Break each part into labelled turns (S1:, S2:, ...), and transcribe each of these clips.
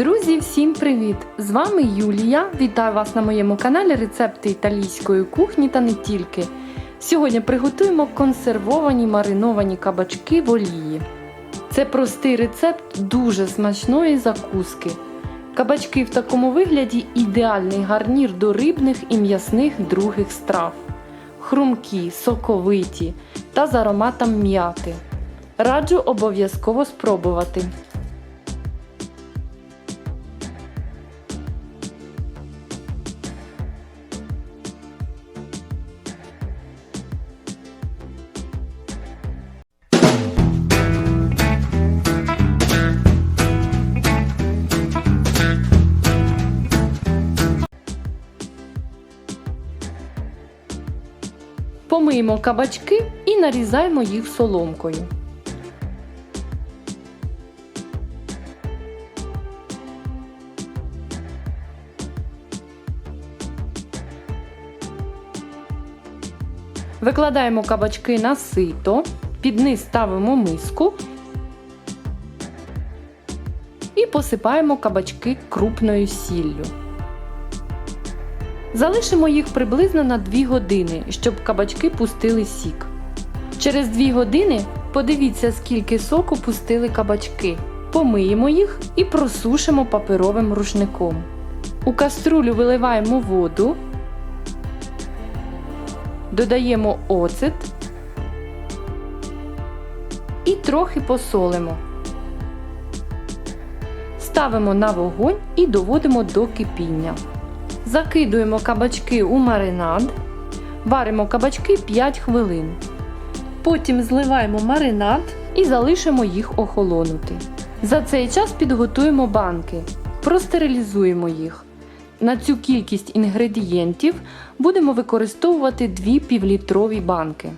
S1: Друзі, всім привіт! З вами Юлія. Вітаю вас на моєму каналі Рецепти італійської кухні та не тільки. Сьогодні приготуємо консервовані мариновані кабачки в олії. Це простий рецепт дуже смачної закуски. Кабачки в такому вигляді ідеальний гарнір до рибних і м'ясних других страв. Хрумкі, соковиті та з ароматом м'яти. Раджу обов'язково спробувати. Помиємо кабачки і нарізаємо їх соломкою. Викладаємо кабачки на сито, під низ ставимо миску і посипаємо кабачки крупною сіллю. Залишимо їх приблизно на 2 години, щоб кабачки пустили сік. Через 2 години подивіться, скільки соку пустили кабачки. Помиємо їх і просушимо паперовим рушником. У каструлю виливаємо воду, додаємо оцет і трохи посолимо. Ставимо на вогонь і доводимо до кипіння. Закидуємо кабачки у маринад, варимо кабачки 5 хвилин. Потім зливаємо маринад і залишимо їх охолонути. За цей час підготуємо банки, простерилізуємо їх. На цю кількість інгредієнтів будемо використовувати 2 півлітрові банки.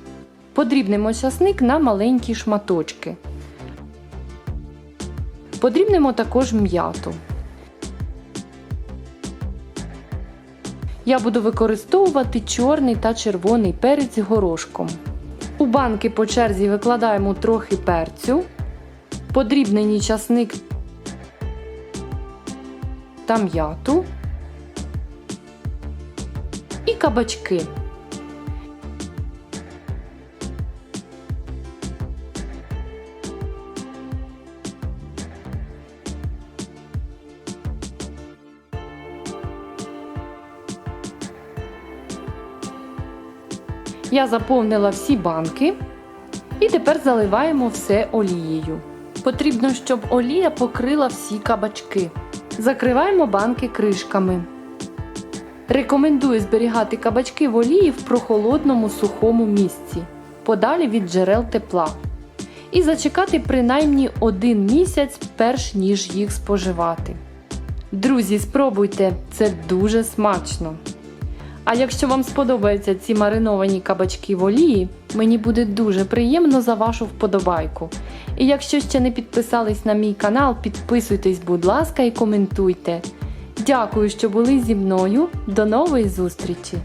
S1: Подрібнемо часник на маленькі шматочки. Подрібнемо також м'яту. Я буду використовувати чорний та червоний перець горошком. У банки по черзі викладаємо трохи перцю, подрібнені часник та м'яту і кабачки. Я заповнила всі банки і тепер заливаємо все олією. Потрібно, щоб олія покрила всі кабачки. Закриваємо банки кришками. Рекомендую зберігати кабачки в олії в прохолодному сухому місці, подалі від джерел тепла. І зачекати принаймні один місяць, перш ніж їх споживати. Друзі, спробуйте, це дуже смачно! А якщо вам сподобаються ці мариновані кабачки в олії, мені буде дуже приємно за вашу вподобайку. І якщо ще не підписались на мій канал, підписуйтесь, будь ласка, і коментуйте. Дякую, що були зі мною. До нової зустрічі!